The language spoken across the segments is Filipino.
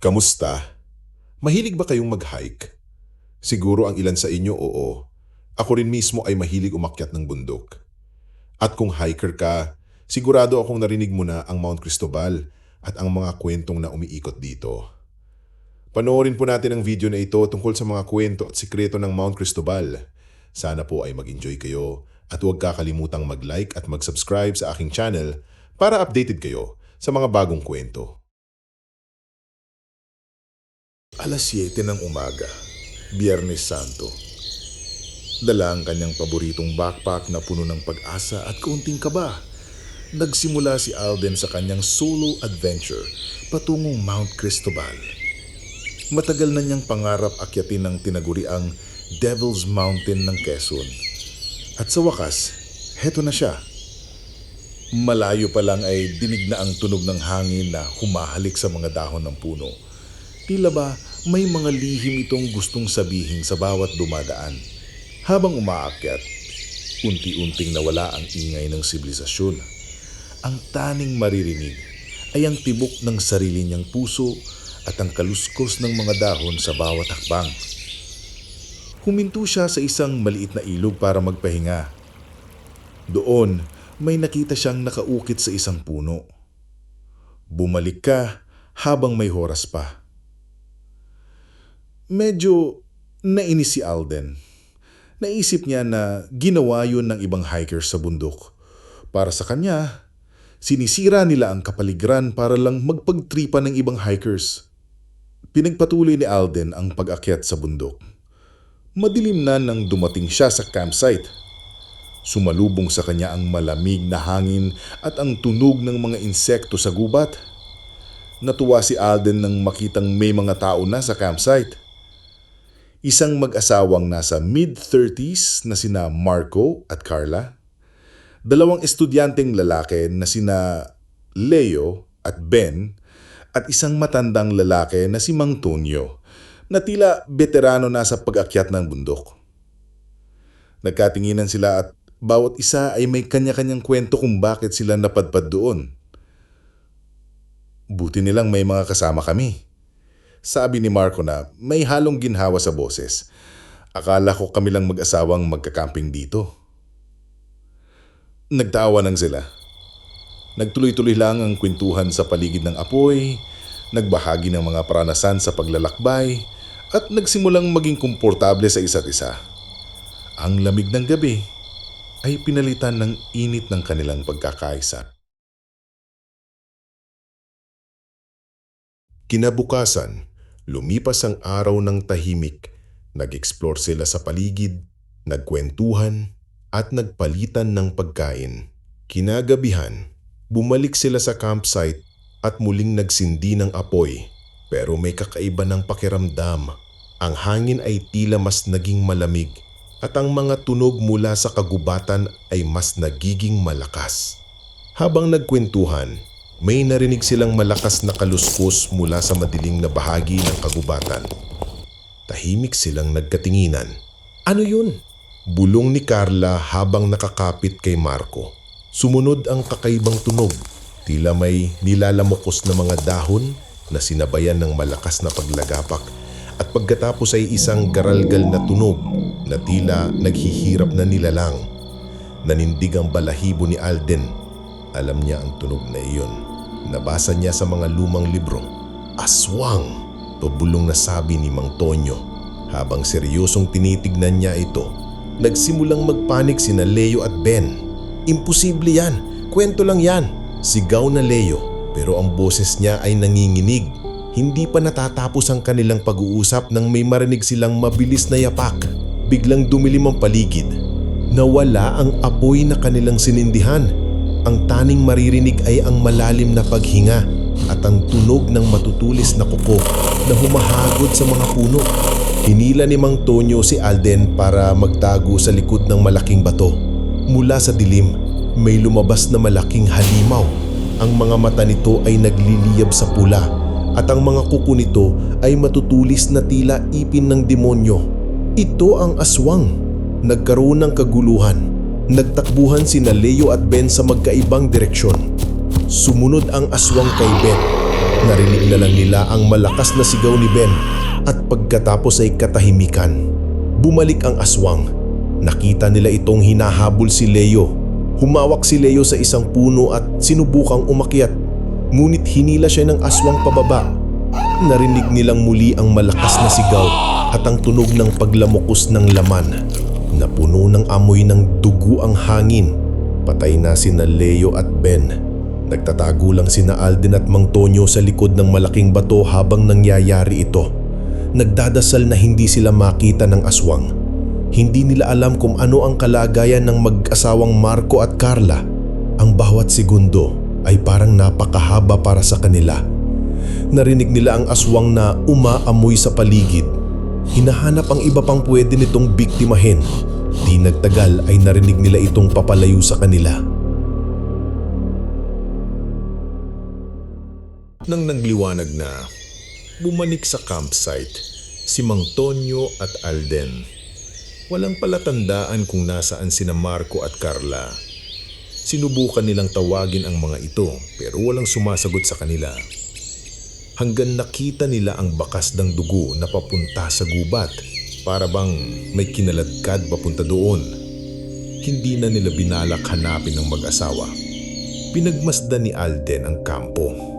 Kamusta? Mahilig ba kayong mag-hike? Siguro ang ilan sa inyo oo. Ako rin mismo ay mahilig umakyat ng bundok. At kung hiker ka, sigurado akong narinig mo na ang Mount Cristobal at ang mga kwentong na umiikot dito. Panoorin po natin ang video na ito tungkol sa mga kwento at sikreto ng Mount Cristobal. Sana po ay mag-enjoy kayo at huwag kakalimutang mag-like at mag-subscribe sa aking channel para updated kayo sa mga bagong kwento. Alas 7 ng umaga, Biyernes Santo. Dala ang kanyang paboritong backpack na puno ng pag-asa at kaunting kaba. Nagsimula si Alden sa kanyang solo adventure patungong Mount Cristobal. Matagal na niyang pangarap akyatin ng tinaguriang Devil's Mountain ng Quezon. At sa wakas, heto na siya. Malayo pa lang ay dinig na ang tunog ng hangin na humahalik sa mga dahon ng puno. Tila ba may mga lihim itong gustong sabihin sa bawat dumadaan. Habang umaakyat, unti-unting nawala ang ingay ng sibilisasyon. Ang taning maririnig ay ang tibok ng sarili niyang puso at ang kaluskos ng mga dahon sa bawat hakbang. Huminto siya sa isang maliit na ilog para magpahinga. Doon, may nakita siyang nakaukit sa isang puno. Bumalik ka habang may horas pa. Medyo nainis si Alden. Naisip niya na ginawa yun ng ibang hikers sa bundok. Para sa kanya, sinisira nila ang kapaligiran para lang magpagtripa ng ibang hikers. Pinagpatuloy ni Alden ang pag-akyat sa bundok. Madilim na nang dumating siya sa campsite. Sumalubong sa kanya ang malamig na hangin at ang tunog ng mga insekto sa gubat. Natuwa si Alden nang makitang may mga tao na sa campsite. Isang mag-asawang nasa mid-30s na sina Marco at Carla. Dalawang estudyanteng lalaki na sina Leo at Ben at isang matandang lalaki na si Mang Tonyo na tila veterano na sa pag-akyat ng bundok. Nagkatinginan sila at bawat isa ay may kanya-kanyang kwento kung bakit sila napadpad doon. Buti nilang may mga kasama kami. Sabi ni Marco na may halong ginhawa sa boses. Akala ko kami lang mag-asawang magkakamping dito. Nagtawa lang sila. Nagtuloy-tuloy lang ang kwentuhan sa paligid ng apoy, nagbahagi ng mga paranasan sa paglalakbay, at nagsimulang maging komportable sa isa't isa. Ang lamig ng gabi ay pinalitan ng init ng kanilang pagkakaisa. Kinabukasan, lumipas ang araw ng tahimik. Nag-explore sila sa paligid, nagkwentuhan, at nagpalitan ng pagkain. Kinagabihan, bumalik sila sa campsite at muling nagsindi ng apoy. Pero may kakaiba ng pakiramdam. Ang hangin ay tila mas naging malamig at ang mga tunog mula sa kagubatan ay mas nagiging malakas. Habang nagkwentuhan, may narinig silang malakas na kaluskos mula sa madiling na bahagi ng kagubatan. Tahimik silang nagkatinginan. Ano yun? Bulong ni Carla habang nakakapit kay Marco. Sumunod ang kakaibang tunog. Tila may nilalamokos na mga dahon na sinabayan ng malakas na paglagapak at pagkatapos ay isang garalgal na tunog na tila naghihirap na nilalang. Nanindig ang balahibo ni Alden. Alam niya ang tunog na iyon. Nabasa niya sa mga lumang libro. Aswang! Pabulong na sabi ni Mang Tonyo. Habang seryosong tinitignan niya ito, nagsimulang magpanik sina Leo at Ben. Imposible yan! Kwento lang yan! Sigaw na Leo pero ang boses niya ay nanginginig. Hindi pa natatapos ang kanilang pag-uusap nang may marinig silang mabilis na yapak. Biglang dumilim ang paligid. Nawala ang apoy na kanilang sinindihan. Ang taning maririnig ay ang malalim na paghinga at ang tunog ng matutulis na kuko na humahagod sa mga puno. Hinila ni Mang Tonyo si Alden para magtago sa likod ng malaking bato. Mula sa dilim, may lumabas na malaking halimaw. Ang mga mata nito ay nagliliyab sa pula at ang mga kuko nito ay matutulis na tila ipin ng demonyo. Ito ang aswang. Nagkaroon ng kaguluhan. Nagtakbuhan sina Leo at Ben sa magkaibang direksyon. Sumunod ang aswang kay Ben. Narinig na lang nila ang malakas na sigaw ni Ben at pagkatapos ay katahimikan. Bumalik ang aswang. Nakita nila itong hinahabol si Leo. Humawak si Leo sa isang puno at sinubukang umakyat. Ngunit hinila siya ng aswang pababa. Narinig nilang muli ang malakas na sigaw at ang tunog ng paglamukos ng laman. Napuno ng amoy ng dugo ang hangin. Patay na sina Leo at Ben. Nagtatago lang sina Alden at Mang Tonyo sa likod ng malaking bato habang nangyayari ito. Nagdadasal na hindi sila makita ng aswang. Hindi nila alam kung ano ang kalagayan ng mag-asawang Marco at Carla. Ang bawat segundo ay parang napakahaba para sa kanila. Narinig nila ang aswang na umaamoy sa paligid. Hinahanap ang iba pang pwede nitong biktimahin. Di nagtagal ay narinig nila itong papalayo sa kanila. Nang nagliwanag na, bumalik sa campsite si Mang Tonyo at Alden. Walang palatandaan kung nasaan sina Marco at Carla. Sinubukan nilang tawagin ang mga ito pero walang sumasagot sa kanila. Hanggang nakita nila ang bakas ng dugo na papunta sa gubat para bang may kinaladkad papunta doon. Hindi na nila binalak hanapin ng mag-asawa. Pinagmasdan ni Alden ang kampo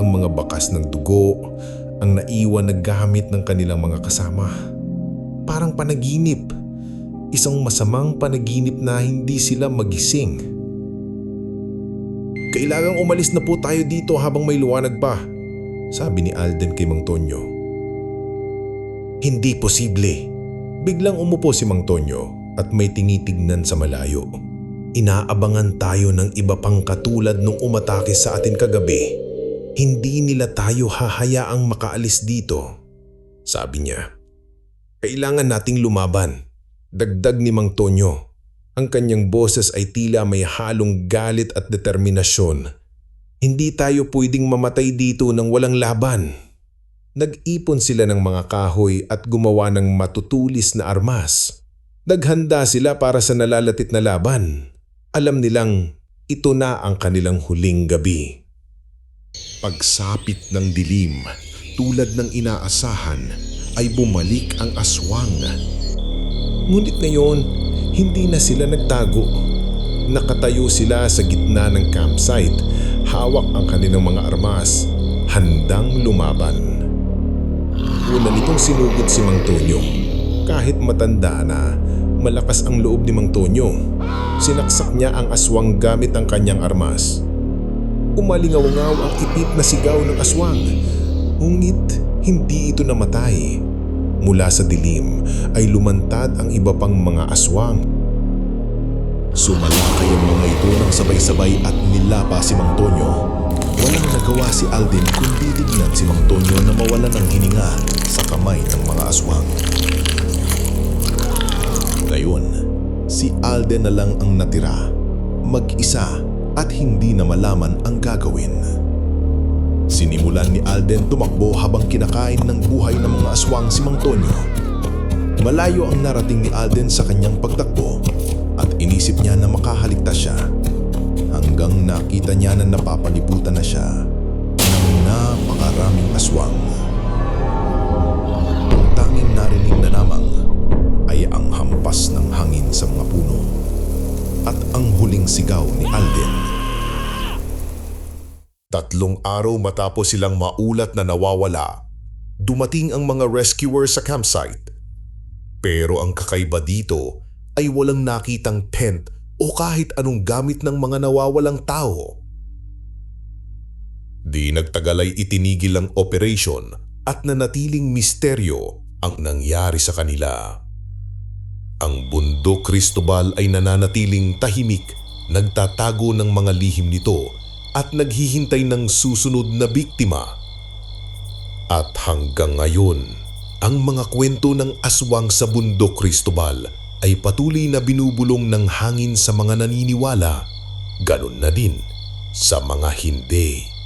ang mga bakas ng dugo, ang naiwan na gamit ng kanilang mga kasama. Parang panaginip. Isang masamang panaginip na hindi sila magising. Kailangang umalis na po tayo dito habang may luwanag pa, sabi ni Alden kay Mang Tonyo. Hindi posible. Biglang umupo si Mang Tonyo at may tinitignan sa malayo. Inaabangan tayo ng iba pang katulad nung umatake sa atin kagabi. Hindi nila tayo hahayaang makaalis dito. Sabi niya. Kailangan nating lumaban. Dagdag ni Mang Tonyo. Ang kanyang boses ay tila may halong galit at determinasyon. Hindi tayo pwedeng mamatay dito ng walang laban. Nag-ipon sila ng mga kahoy at gumawa ng matutulis na armas. Naghanda sila para sa nalalatit na laban. Alam nilang ito na ang kanilang huling gabi. Pagsapit ng dilim, tulad ng inaasahan, ay bumalik ang aswang. Ngunit ngayon, hindi na sila nagtago. Nakatayo sila sa gitna ng campsite, hawak ang kanilang mga armas, handang lumaban. Una nitong sinugod si Mang Tonyo. Kahit matanda na, malakas ang loob ni Mang Tonyo. Sinaksak niya ang aswang gamit ang kanyang armas. Umalingaw-ngaw ang ipit na sigaw ng aswang. Ngunit hindi ito namatay. Mula sa dilim ay lumantad ang iba pang mga aswang. Sumalakay ang mga ito ng sabay-sabay at nilapa si Mang Tonyo. Walang nagawa si Alden kundi tignan si Mang Tonyo na mawala ng hininga sa kamay ng mga aswang. Ngayon, si Alden na lang ang natira. Mag-isa at hindi na malaman ang gagawin. Sinimulan ni Alden tumakbo habang kinakain ng buhay ng mga aswang si Mang Tonyo. Malayo ang narating ni Alden sa kanyang pagtakbo at inisip niya na makahaligtas siya hanggang nakita niya na napapalibutan na siya ng napakaraming aswang. Ang tanging narinig na lamang ay ang hampas ng hangin sa mga puno at ang huling sigaw ni Alden. Tatlong araw matapos silang maulat na nawawala, dumating ang mga rescuers sa campsite. Pero ang kakaiba dito ay walang nakitang tent o kahit anong gamit ng mga nawawalang tao. Di nagtagal ay itinigil ang operation at nanatiling misteryo ang nangyari sa kanila. Ang bundok Cristobal ay nananatiling tahimik, nagtatago ng mga lihim nito at naghihintay ng susunod na biktima. At hanggang ngayon, ang mga kwento ng aswang sa bundok Cristobal ay patuloy na binubulong ng hangin sa mga naniniwala, ganun na din sa mga hindi.